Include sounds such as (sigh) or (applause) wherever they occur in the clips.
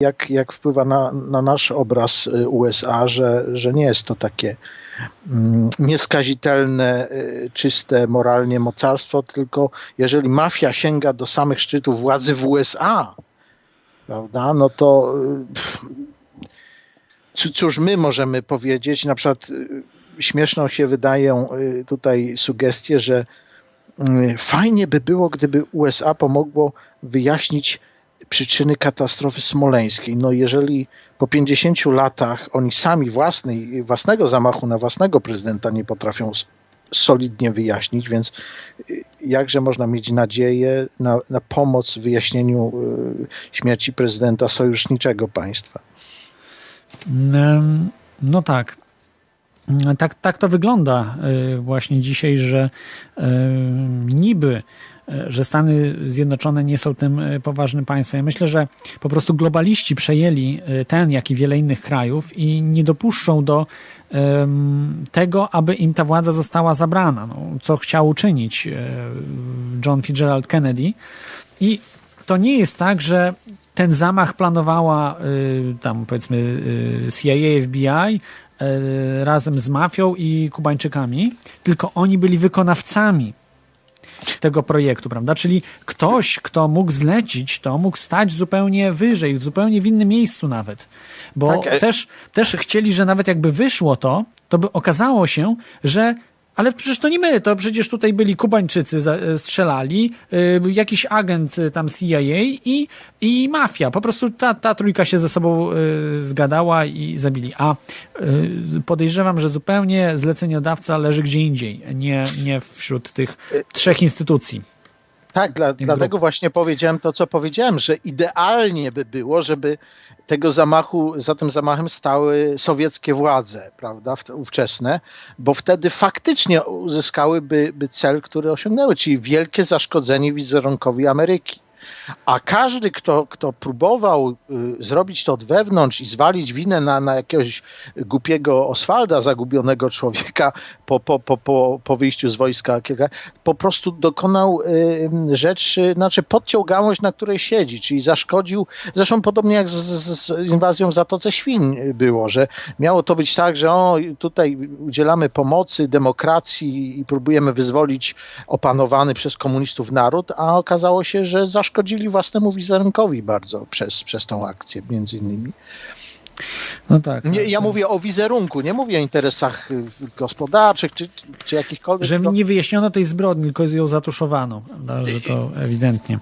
jak, jak wpływa na, na nasz obraz y, USA, że, że nie jest to takie mm, nieskazitelne, y, czyste moralnie mocarstwo, tylko jeżeli mafia sięga do samych szczytów władzy w USA, prawda, no to y, cóż my możemy powiedzieć, na przykład śmieszną się wydają tutaj sugestie, że fajnie by było, gdyby USA pomogło wyjaśnić przyczyny katastrofy smoleńskiej. No jeżeli po 50 latach oni sami własnej, własnego zamachu na własnego prezydenta nie potrafią solidnie wyjaśnić, więc y, jakże można mieć nadzieję na, na pomoc w wyjaśnieniu y, śmierci prezydenta sojuszniczego państwa? No tak. Tak, tak to wygląda y, właśnie dzisiaj, że niby że Stany Zjednoczone nie są tym e, poważnym państwem. Ja myślę, że po prostu globaliści przejęli e, ten, jak i wiele innych krajów i nie dopuszczą do tego, aby im ta władza została zabrana, no, co chciał uczynić John Fitzgerald Kennedy. I to nie jest tak, że ten zamach planowała tam powiedzmy CIA, FBI razem z mafią i Kubańczykami, tylko oni byli wykonawcami tego projektu, prawda? Czyli ktoś, kto mógł zlecić, to mógł stać zupełnie wyżej, zupełnie w innym miejscu nawet. Bo tak. E- też, też chcieli, że nawet jakby wyszło to, to by okazało się, że ale przecież to nie my, to przecież tutaj byli Kubańczycy e, strzelali, yy, jakiś agent e, tam CIA i, i mafia. Po prostu ta, ta trójka się ze sobą zgadała i zabili. A podejrzewam, że zupełnie zleceniodawca leży gdzie indziej, nie, nie wśród tych trzech instytucji. Tak, dla, dlatego właśnie powiedziałem to, co powiedziałem, że idealnie by było, żeby tego zamachu, za tym zamachem stały sowieckie władze, prawda, ówczesne, bo wtedy faktycznie uzyskałyby by cel, który osiągnęły, czyli wielkie zaszkodzenie wizerunkowi Ameryki. A każdy, kto, kto próbował y, zrobić to od wewnątrz i zwalić winę na, na jakiegoś głupiego Oswalda, zagubionego człowieka po, po, po, po, po wyjściu z wojska, po prostu dokonał y, rzeczy, znaczy podciął gałąź, na której siedzi, czyli zaszkodził, zresztą podobnie jak z, z inwazją w Zatoce Świń było, że miało to być tak, że o, tutaj udzielamy pomocy demokracji i próbujemy wyzwolić opanowany przez komunistów naród, a okazało się, że zaszkodzili własnemu wizerunkowi bardzo przez, przez tą akcję między innymi. No tak. Nie, tak, ja tak. mówię o wizerunku, nie mówię o interesach y, gospodarczych czy, czy jakichkolwiek. Że nie wyjaśniono tej zbrodni, tylko ją zatuszowano, prawda? że to (laughs) ewidentnie.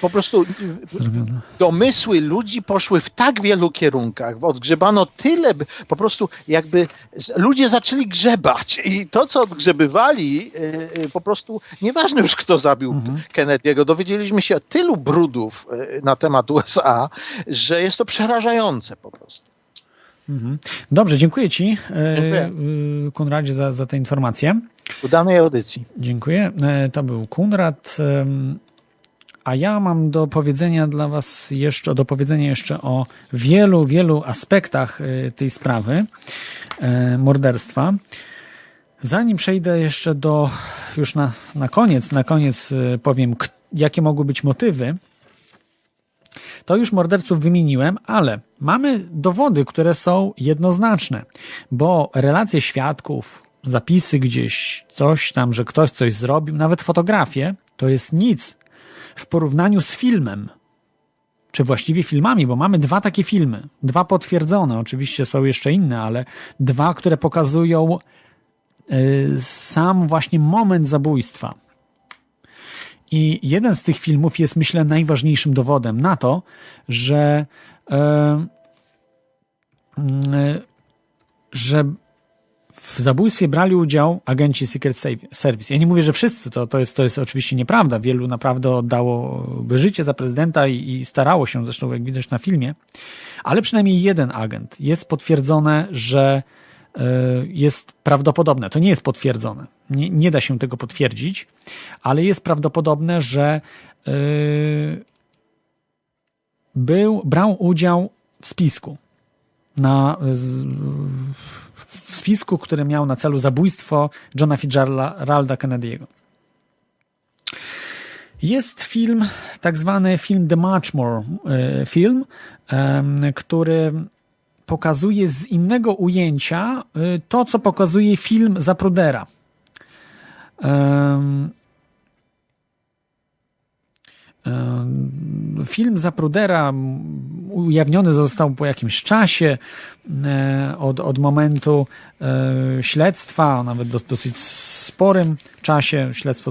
Po prostu Zrobione. domysły ludzi poszły w tak wielu kierunkach, odgrzebano tyle, po prostu jakby ludzie zaczęli grzebać i to, co odgrzebywali, y, y, po prostu nieważne już kto zabił mhm. Kennedy'ego, dowiedzieliśmy się tylu brudów na temat USA, że jest to przerażające po prostu. Mhm. Dobrze, dziękuję Ci, dziękuję. Kunradzie, za, za tę informację. Udanej audycji. Dziękuję. E, to był Kunrad. A ja mam do powiedzenia dla Was jeszcze, do powiedzenia jeszcze o wielu, wielu aspektach e, tej sprawy morderstwa. Zanim przejdę jeszcze do, już na, na koniec, na koniec powiem, jakie mogły być motywy to już morderców wymieniłem, ale mamy dowody, które są jednoznaczne, bo relacje świadków, zapisy gdzieś, coś tam, że ktoś coś zrobił, nawet fotografie, to jest nic w porównaniu z filmem. Czy właściwie filmami, bo mamy dwa takie filmy. Dwa potwierdzone, oczywiście są jeszcze inne, ale dwa, które pokazują yy, sam właśnie moment zabójstwa. I jeden z tych filmów jest, myślę, najważniejszym dowodem na to, że, e, e, że w zabójstwie brali udział agenci Secret Service. Ja nie mówię, że wszyscy, to, to, jest, to jest oczywiście nieprawda. Wielu naprawdę oddałoby życie za prezydenta i, i starało się, zresztą jak widać na filmie, ale przynajmniej jeden agent. Jest potwierdzone, że E, jest prawdopodobne, to nie jest potwierdzone, nie, nie da się tego potwierdzić, ale jest prawdopodobne, że e, był, brał udział w spisku. Na, w spisku, który miał na celu zabójstwo Johna Fitzgeralda Kennedy'ego. Jest film, tak zwany film The Muchmore e, film, który pokazuje z innego ujęcia y, to, co pokazuje film Zaprudera. Film Zaprudera ujawniony został po jakimś czasie e, od, od momentu e, śledztwa, nawet dosyć sporym czasie. Śledztwo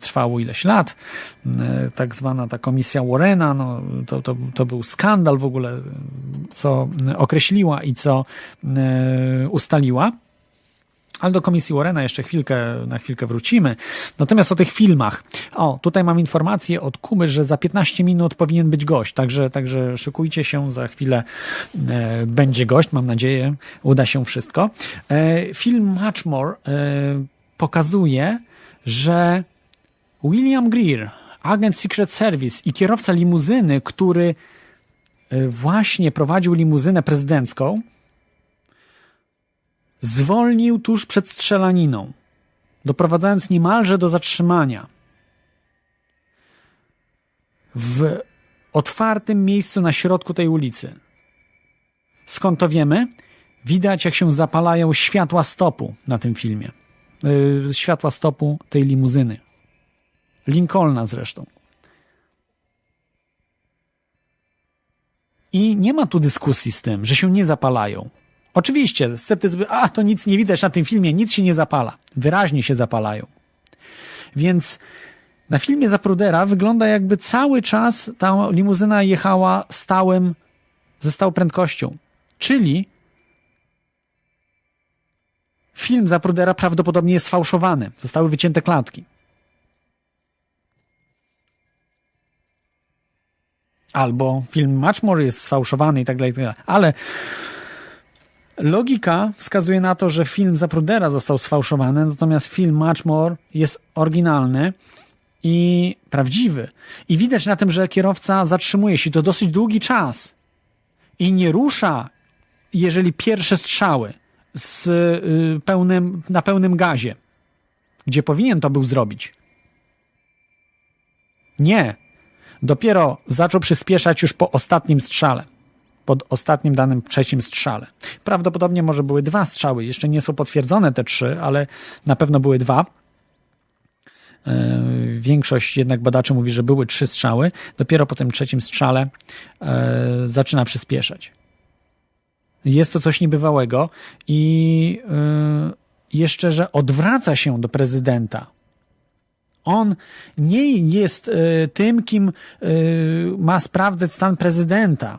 trwało ileś lat. E, tak zwana ta komisja Warrena, no, to, to, to był skandal w ogóle, co określiła i co ustaliła ale do komisji Warrena jeszcze chwilkę, na chwilkę wrócimy. Natomiast o tych filmach. O, tutaj mam informację od Kuby, że za 15 minut powinien być gość, także, także szykujcie się, za chwilę e, będzie gość, mam nadzieję, uda się wszystko. E, film Muchmore e, pokazuje, że William Greer, agent Secret Service i kierowca limuzyny, który e, właśnie prowadził limuzynę prezydencką, zwolnił tuż przed strzelaniną, doprowadzając niemalże do zatrzymania. W otwartym miejscu na środku tej ulicy. Skąd to wiemy? Widać, jak się zapalają światła stopu na tym filmie. Yy, światła stopu tej limuzyny. Lincolna zresztą. I nie ma tu dyskusji z tym, że się nie zapalają. Oczywiście, sceptycy, a to nic nie widać na tym filmie, nic się nie zapala. Wyraźnie się zapalają. Więc na filmie Zaprudera wygląda jakby cały czas ta limuzyna jechała stałym, ze stałą prędkością. Czyli film Zaprudera prawdopodobnie jest sfałszowany. Zostały wycięte klatki. Albo film Matchmore jest sfałszowany i tak dalej, tak ale Logika wskazuje na to, że film Zaprudera został sfałszowany, natomiast film Muchmore jest oryginalny i prawdziwy. I widać na tym, że kierowca zatrzymuje się to dosyć długi czas i nie rusza, jeżeli pierwsze strzały z y, pełnym, na pełnym gazie, gdzie powinien to był zrobić. Nie. Dopiero zaczął przyspieszać już po ostatnim strzale pod ostatnim danym trzecim strzale. Prawdopodobnie może były dwa strzały, jeszcze nie są potwierdzone te trzy, ale na pewno były dwa. E, większość jednak badaczy mówi, że były trzy strzały. Dopiero po tym trzecim strzale e, zaczyna przyspieszać. Jest to coś niebywałego i e, jeszcze, że odwraca się do prezydenta. On nie jest tym, kim ma sprawdzać stan prezydenta.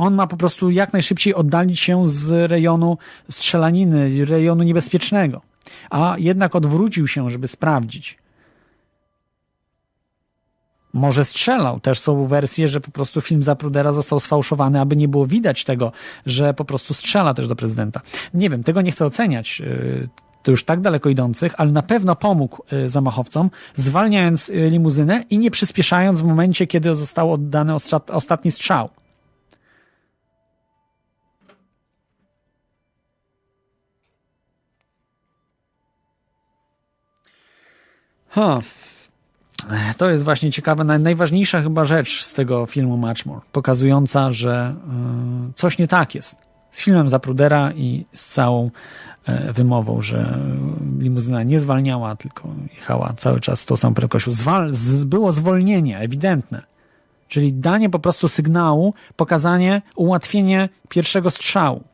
On ma po prostu jak najszybciej oddalić się z rejonu strzelaniny, rejonu niebezpiecznego. A jednak odwrócił się, żeby sprawdzić. Może strzelał. Też są wersje, że po prostu film Zaprudera został sfałszowany, aby nie było widać tego, że po prostu strzela też do prezydenta. Nie wiem, tego nie chcę oceniać. Y, to już tak daleko idących, ale na pewno pomógł y, zamachowcom, zwalniając y, limuzynę i nie przyspieszając w momencie, kiedy został oddany ostatni strzał. Ha. To jest właśnie ciekawe, najważniejsza chyba rzecz z tego filmu Matchmore, pokazująca, że y, coś nie tak jest z filmem Zaprudera i z całą e, wymową, że limuzyna nie zwalniała, tylko jechała cały czas tą samą prędkością. Zwal było zwolnienie, ewidentne. Czyli danie po prostu sygnału, pokazanie, ułatwienie pierwszego strzału.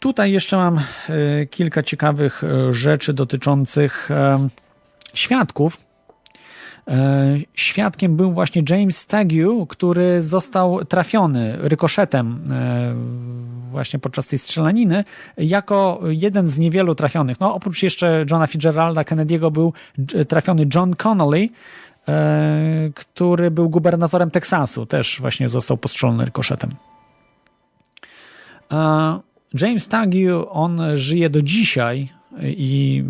Tutaj jeszcze mam y, kilka ciekawych y, rzeczy dotyczących świadków. Świadkiem był właśnie James Tague, który został trafiony rykoszetem właśnie podczas tej strzelaniny, jako jeden z niewielu trafionych. No, oprócz jeszcze Johna Fitzgeralda Kennedy'ego był trafiony John Connolly, który był gubernatorem Teksasu, też właśnie został postrzelony rykoszetem. James Tague, on żyje do dzisiaj i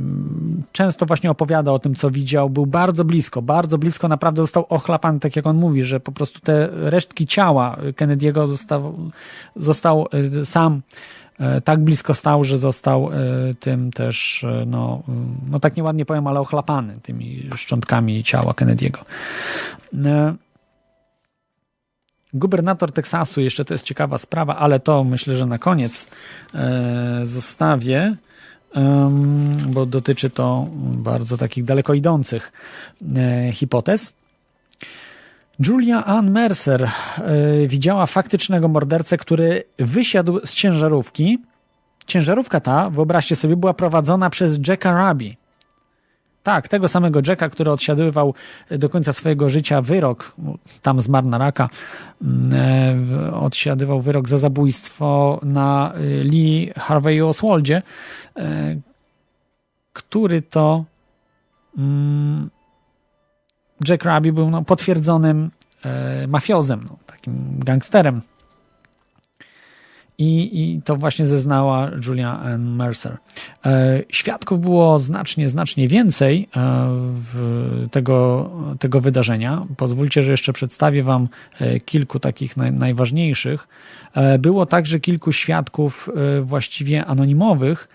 często właśnie opowiada o tym, co widział. Był bardzo blisko, bardzo blisko, naprawdę został ochlapany, tak jak on mówi, że po prostu te resztki ciała Kennedy'ego został, został y, sam tak blisko stał, że został tym też, no, no tak nieładnie powiem, ale ochlapany tymi szczątkami ciała Kennedy'ego. Gubernator Teksasu, jeszcze to jest ciekawa sprawa, ale to myślę, że na koniec zostawię bo dotyczy to bardzo takich daleko idących e, hipotez. Julia Ann Mercer e, widziała faktycznego mordercę, który wysiadł z ciężarówki. Ciężarówka ta, wyobraźcie sobie, była prowadzona przez Jacka Rabi. Tak, tego samego Jacka, który odsiadywał do końca swojego życia wyrok, tam zmarł na raka, mm, e, odsiadywał wyrok za zabójstwo na e, Lee Harvey Oswaldzie, e, który to mm, Jack Rabi był no, potwierdzonym mafiozem, no, takim gangsterem i, i to właśnie zeznała Julia Ann Mercer. E, świadków było znacznie, znacznie więcej e, tego, tego wydarzenia. Pozwólcie, że jeszcze przedstawię Wam e, kilku takich naj, najważniejszych. Było także kilku świadków właściwie anonimowych,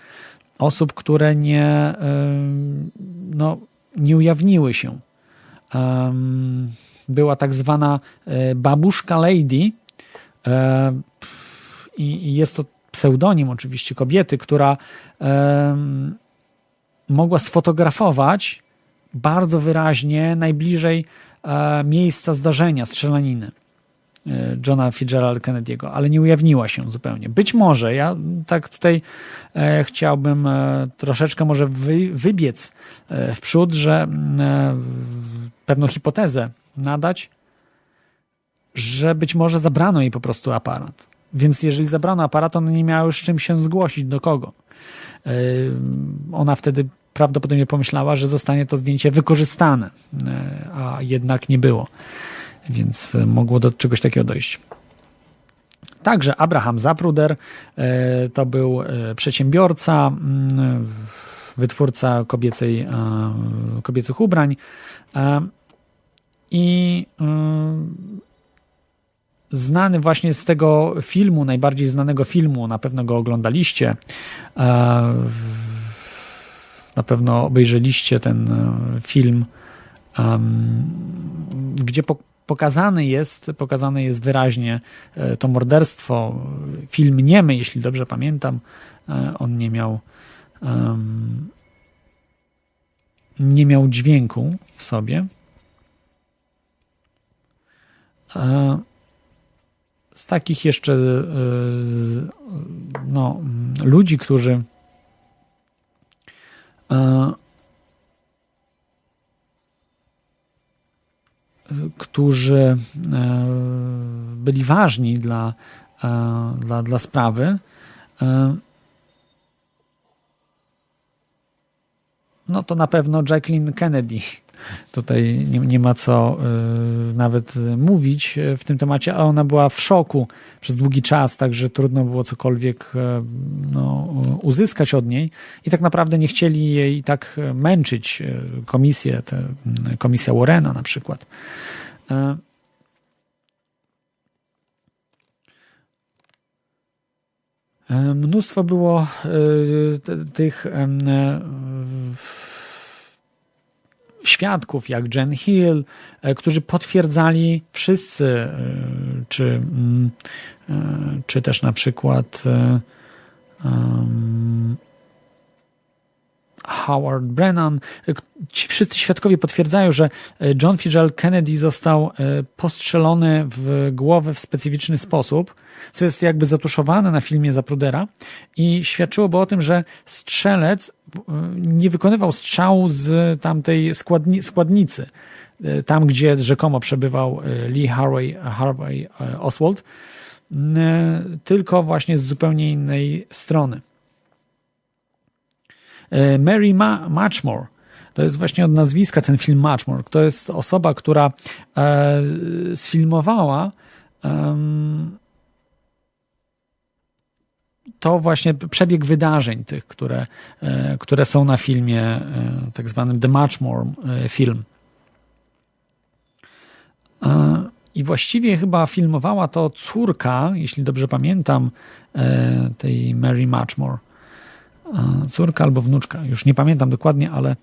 osób, które nie, no, nie ujawniły się. Była tak zwana babuszka lady, i, i jest to pseudonim oczywiście kobiety, która mogła sfotografować bardzo wyraźnie najbliżej e, miejsca zdarzenia strzelaniny e, Johna Fitzgerald Kennedy'ego, ale nie ujawniła się zupełnie. Być może, ja tak tutaj e, chciałbym e, troszeczkę może wy, wybiec e, w przód, że e, pewną hipotezę nadać, że być może zabrano jej po prostu aparat. Więc jeżeli zabrano aparat, ona nie miała już czym się zgłosić, do kogo. Yy, ona wtedy prawdopodobnie pomyślała, że zostanie to zdjęcie wykorzystane, yy, a jednak nie było. Więc mogło do czegoś takiego dojść. Także Abraham Zapruder yy, to był przedsiębiorca, wytwórca kobiecej, kobiecych ubrań i znany właśnie z tego filmu, najbardziej znanego filmu, na pewno go oglądaliście. E, na pewno obejrzeliście ten e, film, gdzie pokazany jest, pokazane jest wyraźnie e, to morderstwo. Film niemy, jeśli dobrze pamiętam. On nie miał nie miał dźwięku w sobie z takich jeszcze e, no, ludzi, którzy e, którzy e, byli ważni dla, dla, dla sprawy, no to na pewno Jacqueline Kennedy Tutaj nie, nie ma co y, nawet mówić w tym temacie, a ona była w szoku przez długi czas, także trudno było cokolwiek y, no, uzyskać od niej i tak naprawdę nie chcieli jej tak męczyć y, komisję, te, komisja Warrena na przykład. Mnóstwo było tych świadków, jak Jen Hill, e, którzy potwierdzali wszyscy, e, czy, mm, e, czy też na przykład Howard Brennan. Ci wszyscy świadkowie potwierdzają, że John Fitzgerald Kennedy został postrzelony w głowę w specyficzny sposób, co jest jakby zatuszowane na filmie Zaprudera i świadczyłoby o tym, że strzelec nie wykonywał strzału z tamtej składni, składnicy, e, tam gdzie rzekomo przebywał e, Lee Harvey, Harvey e, Oswald, tylko właśnie z zupełnie innej strony. Mary Ma Matchmore to jest właśnie od nazwiska ten film Matchmore. To jest osoba, która sfilmowała to właśnie przebieg wydarzeń tych, które, e, które są na filmie e, tak zwanym The Matchmore e, Film. i właściwie chyba filmowała to córka, jeśli dobrze pamiętam, tej Mary Matchmore. Córka albo wnuczka, już nie pamiętam dokładnie, ale